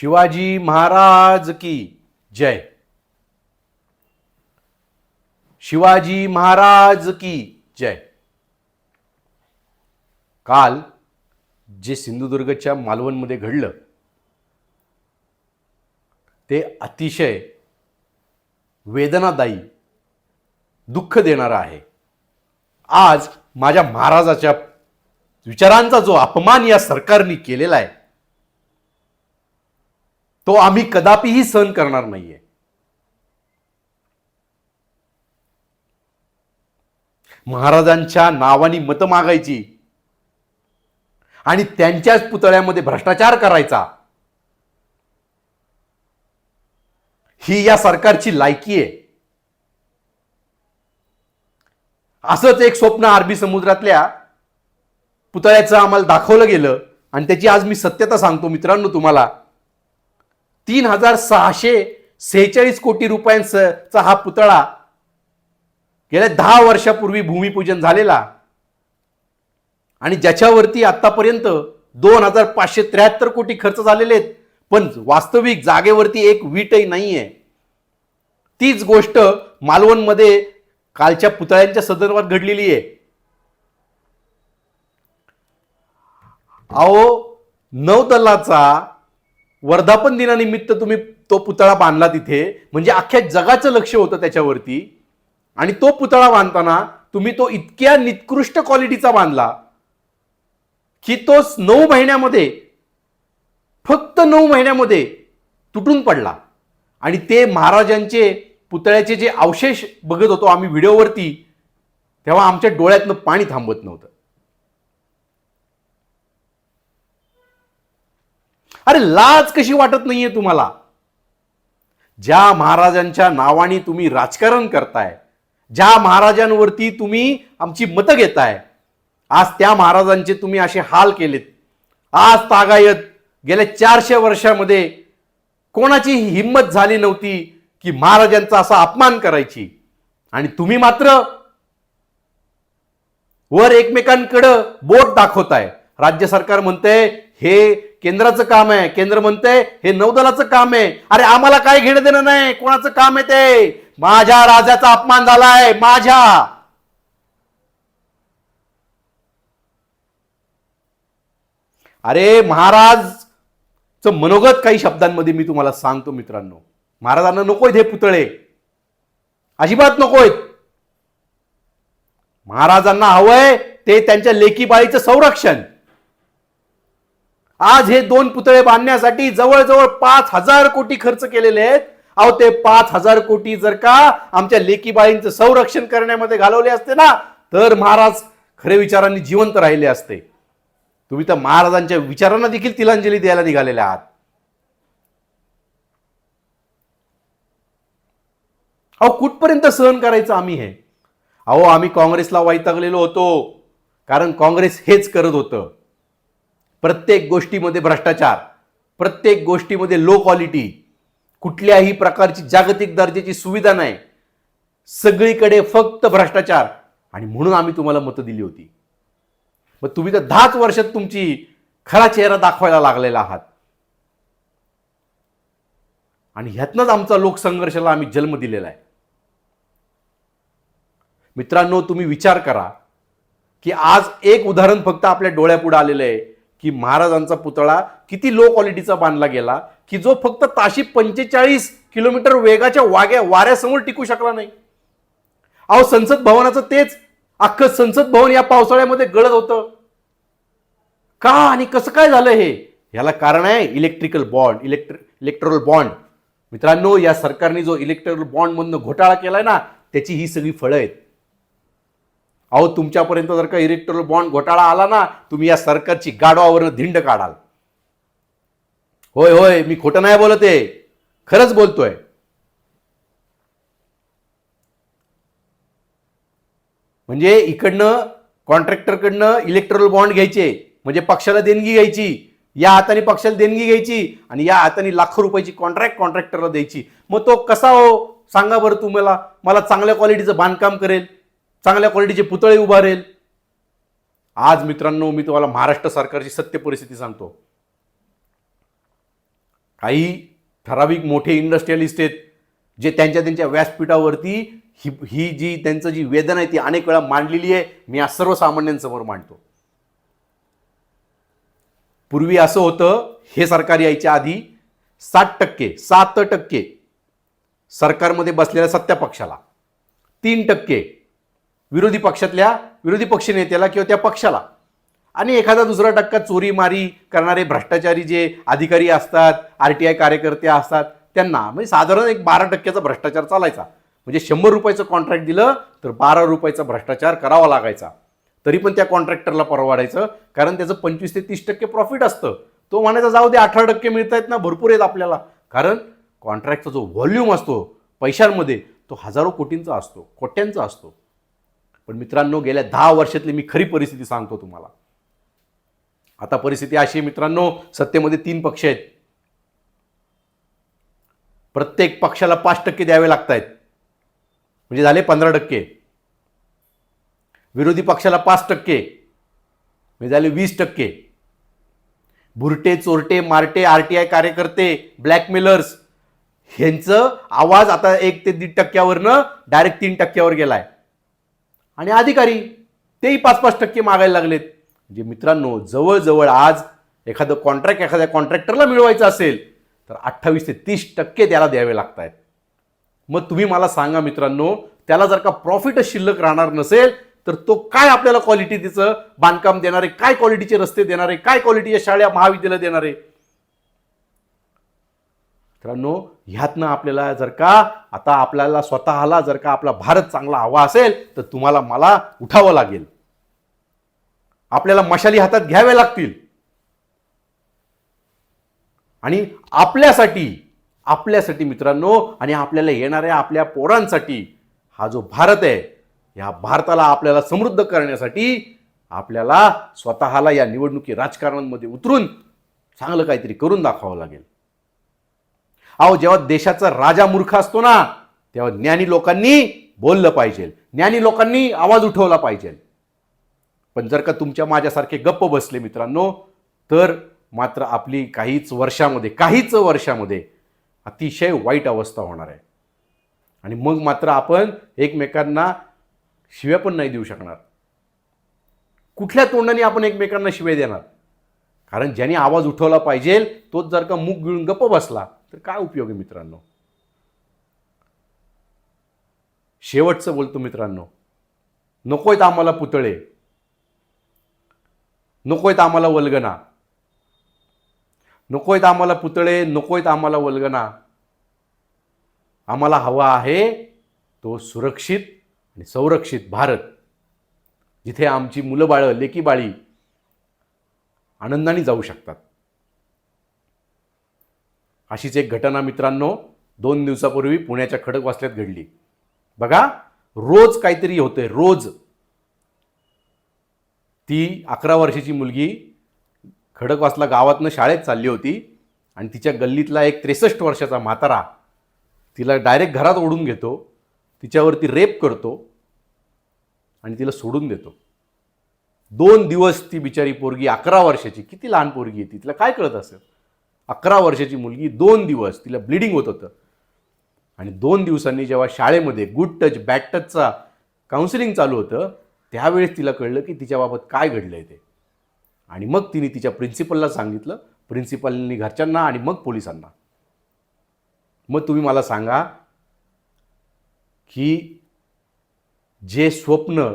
शिवाजी महाराज की जय। शिवाजी महाराज की जय। काल जे सिंधुदुर्गच्या मालवणमध्ये घडलं ते अतिशय वेदनादायी दुःख देणारं आहे. आज माझ्या महाराजाच्या विचारांचा जो अपमान या सरकारने केलेला आहे तो आम्ही कदापिही सहन करणार नाहीये. महाराजांच्या नावाने मतं मागायची. आणि त्यांच्याच पुतळ्यामध्ये भ्रष्टाचार करायचा. ही या सरकारची लायकी आहे. असंच एक स्वप्न अरबी समुद्रातल्या पुतळ्याचं आम्हाला दाखवलं गेलं. आणि त्याची आज मी सत्यता सांगतो मित्रांनो तुम्हाला. तीन हजार सहाशे सेहेचाळीस कोटी रुपयांचा हा पुतळा गेल्या दहा वर्षापूर्वी भूमिपूजन झालेला. आणि ज्याच्यावरती आतापर्यंत दोन हजार पाचशे त्र्याहत्तर कोटी खर्च झालेले आहेत. पण वास्तविक जागेवरती एक वीटही नाहीये. तीच गोष्ट मालवणमध्ये कालच्या पुतळ्यांच्या संदर्भात घडलेली आहे. अहो नौदलाचा वर्धापन दिनानिमित्त तुम्ही तो पुतळा बांधला तिथे. म्हणजे अख्ख्या जगाचं लक्ष होतं त्याच्यावरती. आणि तो पुतळा बांधताना तुम्ही तो इतक्या निकृष्ट क्वालिटीचा बांधला की तो नऊ महिन्यामध्ये फक्त नऊ महिन्यामध्ये तुटून पडला. आणि ते महाराजांचे पुतळ्याचे जे अवशेष बघत होतो आम्ही व्हिडिओवरती तेव्हा आमच्या डोळ्यातनं पाणी थांबत नव्हतं. अरे लाज कशी वाटत नाहीये तुम्हाला? ज्या महाराजांच्या नावाने तुम्ही राजकारण करताय ज्या महाराजांवरती तुम्ही आमची मतं घेताय आज त्या महाराजांचे तुम्ही असे हाल केलेत. आज तागायत गेल्या चारशे वर्षामध्ये कोणाची हिंमत झाली नव्हती की महाराजांचा असा अपमान करायची. आणि तुम्ही मात्र वर एकमेकांकडं बोट दाखवताय. राज्य सरकार म्हणतंय हे केंद्राचं काम आहे. केंद्र म्हणतंय हे नौदलाचं काम आहे. अरे आम्हाला काय घेणं देणं नाही. कोणाचं काम आहे ते? माझ्या राजाचा अपमान झालाय. माझ्या. अरे महाराजचं मनोगत काही शब्दांमध्ये मी तुम्हाला सांगतो मित्रांनो. महाराजांना नकोयत हे पुतळे. अजिबात नकोयत. महाराजांना हवंय ते त्यांच्या लेकी बाळीचं संरक्षण. आज हे दोन पुतळे बांधण्यासाठी जवळजवळ पाच हजार कोटी खर्च केलेले आहेत. अहो ते पाच हजार कोटी जर का आमच्या लेकीबाईंचं संरक्षण करण्यामध्ये घालवले असते ना तर महाराज खरे विचारांनी जिवंत राहिले असते. तुम्ही तर महाराजांच्या विचारांना देखील तिलांजली द्यायला निघालेले आहात. अहो कुठपर्यंत सहन करायचं आम्ही हे? अहो आम्ही काँग्रेसला वैतागलेलो होतो कारण काँग्रेस हेच करत होतं. प्रत्येक गोष्टीमध्ये भ्रष्टाचार प्रत्येक गोष्टीमध्ये लो क्वालिटी कुठल्याही प्रकारची जागतिक दर्जाची सुविधा नाही. सगळीकडे फक्त भ्रष्टाचार. आणि म्हणून आम्ही तुम्हाला मतं दिली होती. मग तुम्ही तर दहाच वर्षात तुमची खरा चेहरा दाखवायला लागलेला आहात. आणि ह्यातनंच आमचा लोकसंघर्षाला आम्ही जन्म दिलेला आहे. मित्रांनो तुम्ही विचार करा की आज एक उदाहरण फक्त आपल्या डोळ्यापुढे आलेलं आहे. की महाराजांचा पुतळा किती लो क्वालिटीचा बांधला गेला की जो फक्त ताशी पंचेचाळीस किलोमीटर वेगाच्या वाग्या वाऱ्यासमोर टिकू शकला नाही. अहो संसद भवनाचं तेच अख्खं संसद भवन या पावसाळ्यामध्ये गळत होतं. का आणि कसं काय झालं हे? याला कारण आहे इलेक्ट्रिकल बॉन्ड इलेक्ट्र इलेक्ट्रल बॉन्ड मित्रांनो या सरकारने जो इलेक्ट्रिकल बॉन्डमधनं घोटाळा केलाय ना त्याची ही सगळी फळं आहेत. अहो तुमच्यापर्यंत जर का इलेक्ट्रल बॉन्ड घोटाळा आला ना तुम्ही या सरकारची गाडवावरनं धिंड काढाल. होय होय मी खोटं नाही बोलत आहे. खरंच बोलतोय. म्हणजे इकडनं कॉन्ट्रॅक्टरकडनं इलेक्ट्रल बॉन्ड घ्यायचे म्हणजे पक्षाला देणगी घ्यायची या हाताने पक्षाला देणगी घ्यायची आणि या हाताने लाखो रुपयाची कॉन्ट्रॅक्ट कॉन्ट्रॅक्टरला द्यायची. मग तो कसा हो? सांगा बरं तुम्हाला. मला चांगल्या क्वालिटीचं बांधकाम करेल. चांगल्या क्वालिटीचे पुतळे उभारेल. आज मित्रांनो मी तुम्हाला महाराष्ट्र सरकारची सत्य परिस्थिती सांगतो. काही ठराविक मोठे इंडस्ट्रियलिस्ट आहेत जे त्यांच्या त्यांच्या व्यासपीठावरती ही ही जी त्यांचं जी वेदना आहे ती अनेक वेळा मांडलेली आहे मी आज सर्वसामान्यांसमोर मांडतो. पूर्वी असं होतं हे सरकार यायच्या आधी साठ टक्के सात टक्के सरकारमध्ये बसलेल्या सत्ता पक्षाला तीन टक्के विरोधी पक्षातल्या विरोधी पक्षनेत्याला किंवा त्या पक्षाला. आणि एखादा दुसरा टक्का चोरी मारी करणारे भ्रष्टाचारी जे अधिकारी असतात आर टी आय कार्यकर्ते असतात त्यांना म्हणजे साधारण एक बारा टक्क्याचा भ्रष्टाचार चालायचा. म्हणजे शंभर रुपयाचं कॉन्ट्रॅक्ट दिलं तर बारा रुपयाचा भ्रष्टाचार करावा लागायचा. तरी पण त्या कॉन्ट्रॅक्टरला परवडायचं कारण त्याचं पंचवीस ते तीस टक्के प्रॉफिट असतं. तो म्हणायचा जाऊ दे अठरा टक्के मिळत आहेत ना भरपूर आहेत आपल्याला. कारण कॉन्ट्रॅक्टचा जो व्हॉल्यूम असतो पैशांमध्ये तो हजारो कोटींचा असतो कोट्यांचा असतो. पण मित्रांनो गेल्या दहा वर्षातली मी खरी परिस्थिती सांगतो तुम्हाला. आता परिस्थिती अशी आहे मित्रांनो सत्तेमध्ये तीन पक्ष आहेत. प्रत्येक पक्षाला पाच टक्के द्यावे लागत आहेत म्हणजे झाले पंधरा टक्के. विरोधी पक्षाला पाच टक्के. म्हणजे झाले वीस टक्के. भुरटे चोरटे मारटे आर टी आय कार्यकर्ते ब्लॅकमेलर्स ह्यांचं आवाज आता एक ते दीड टक्क्यावरनं डायरेक्ट तीन टक्क्यावर गेलाय. आणि अधिकारी तेही पाच पाच टक्के मागायला लागलेत. म्हणजे मित्रांनो जवळजवळ आज एखादं कॉन्ट्रॅक्ट एखाद्या कॉन्ट्रॅक्टरला मिळवायचं असेल तर अठ्ठावीस ते तीस टक्के त्याला द्यावे लागत आहेत मग तुम्ही मला सांगा मित्रांनो त्याला जर का प्रॉफिटच शिल्लक राहणार नसेल तर तो काय आपल्याला क्वालिटी तिचं बांधकाम देणार आहे काय क्वालिटीचे रस्ते देणार आहे काय क्वालिटीच्या शाळा महाविद्यालय देणार? आहे मित्रांनो ह्यातनं आपल्याला जर का आता आपल्याला स्वतःला जर का आपला भारत चांगला हवा असेल तर तुम्हाला मला उठावं लागेल. आपल्याला मशाली हातात घ्याव्या लागतील. आणि आपल्यासाठी आपल्यासाठी मित्रांनो आणि आपल्याला येणाऱ्या आपल्या पोरांसाठी हा जो भारत आहे या भारताला आपल्याला समृद्ध करण्यासाठी आपल्याला स्वतःला या निवडणुकी राजकारणांमध्ये उतरून चांगलं काहीतरी करून दाखवावं लागेल. अहो जेव्हा देशाचा राजा मूर्ख असतो ना तेव्हा ज्ञानी लोकांनी बोललं पाहिजे. ज्ञानी लोकांनी आवाज उठवला पाहिजे. पण जर का तुमच्या माझ्यासारखे गप्प बसले मित्रांनो तर मात्र आपली काहीच वर्षामध्ये काहीच वर्षामध्ये अतिशय वाईट अवस्था होणार आहे. आणि मग मात्र आपण एकमेकांना शिव्या पण नाही देऊ शकणार. कुठल्या तोंडाने आपण एकमेकांना शिव्या देणार? कारण ज्याने आवाज उठवला पाहिजे तोच जर का मुख गिळून गप्प बसला तर काय उपयोग आहे मित्रांनो? शेवटचं बोलतो मित्रांनो. नकोयत आम्हाला पुतळे. नकोयत आम्हाला वल्गना. नकोयत आम्हाला पुतळे नकोयत आम्हाला वल्गना. आम्हाला हवा आहे तो सुरक्षित आणि संरक्षित भारत जिथे आमची मुलं बाळं लेकी बाळी आनंदाने जाऊ शकतात. अशीच एक घटना मित्रांनो दोन दिवसापूर्वी पुण्याच्या खडकवासल्यात घडली. बघा रोज काहीतरी होतंय रोज. ती अकरा वर्षाची मुलगी खडकवासला गावातनं शाळेत चालली होती आणि तिच्या गल्लीतला एक त्रेसष्ट वर्षाचा म्हातारा तिला डायरेक्ट घरात ओढून घेतो तिच्यावरती रेप करतो आणि तिला सोडून देतो. दोन दिवस ती बिचारी पोरगी अकरा वर्षाची किती लहान पोरगी आहे ती तिला काय कळत असेल? अकरा वर्षाची मुलगी दोन दिवस तिला ब्लिडिंग होत होतं. आणि दोन दिवसांनी जेव्हा शाळेमध्ये गुड टच बॅड टचचा काउन्सिलिंग चालू होतं त्यावेळेस तिला कळलं की तिच्याबाबत काय घडलं आहे ते. आणि मग तिने तिच्या प्रिन्सिपलला सांगितलं प्रिन्सिपलनी घरच्यांना आणि मग पोलिसांना. मग तुम्ही मला सांगा की जे स्वप्न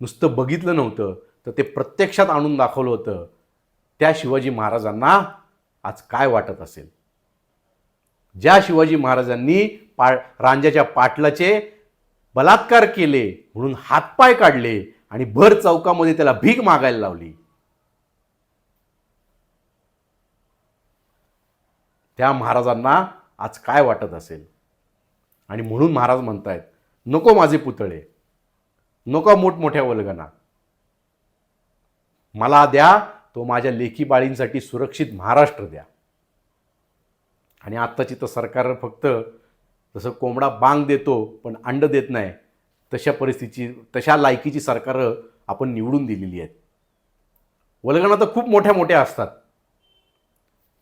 नुसतं बघितलं नव्हतं तर ते प्रत्यक्षात आणून दाखवलं होतं त्या शिवाजी महाराजांना आज काय वाटत असेल? ज्या शिवाजी महाराजांनी पा रांजाच्या पाटलाचे बलात्कार केले म्हणून हातपाय काढले आणि भर चौकामध्ये त्याला भीक मागायला लावली. त्या महाराजांना आज काय वाटत असेल? आणि म्हणून महाराज म्हणतायत नको माझे पुतळे नको मोठमोठ्या वल्गना. मला द्या तो माझ्या लेखी बाळींसाठी सुरक्षित महाराष्ट्र द्या. आणि आत्ताची तर सरकार फक्त जसं कोंबडा बांग देतो पण अंड देत नाही तशा परिस्थितीची तशा लायकीची सरकारं आपण निवडून दिलेली आहेत. वल्गना तर खूप मोठ्या मोठ्या असतात.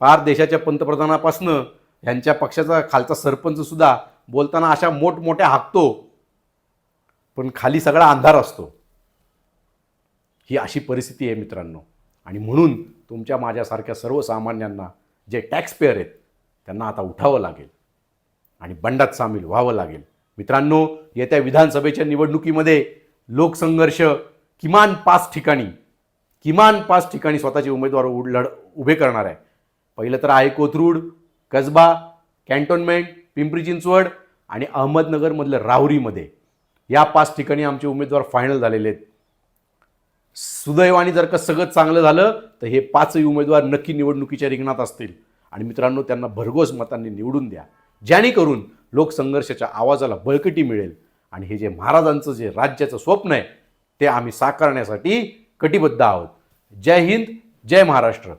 पार देशाच्या पंतप्रधानापासनं यांच्या पक्षाचा खालचा सरपंचसुद्धा बोलताना अशा मोठमोठ्या हाकतो. पण खाली सगळा अंधार असतो. ही अशी परिस्थिती आहे मित्रांनो. आणि म्हणून तुमच्या माझ्यासारख्या सर्वसामान्यांना जे टॅक्सपेअर आहेत त्यांना आता उठावं लागेल. आणि बंडात सामील व्हावं लागेल. मित्रांनो येत्या विधानसभेच्या निवडणुकीमध्ये लोकसंघर्ष किमान पाच ठिकाणी किमान पाच ठिकाणी स्वतःचे उमेदवार उड- लढ उभे करणार आहे. पहिलं तर आहे कोथरूड कसबा कॅन्टोन्मेंट पिंपरी चिंचवड आणि अहमदनगरमधलं राहुरीमध्ये. या पाच ठिकाणी आमचे उमेदवार फायनल झालेले आहेत. सुदैवाने जर का सगळं चांगलं झालं तर हे पाचही उमेदवार नक्की निवडणुकीच्या रिंगणात असतील. आणि मित्रांनो त्यांना भरघोस मतांनी निवडून द्या. जेणेकरून लोकसंघर्षाच्या आवाजाला बळकटी मिळेल आणि हे जे महाराजांचं जे राज्याचं स्वप्न आहे ते आम्ही साकारण्यासाठी कटिबद्ध आहोत. जय हिंद जय महाराष्ट्र.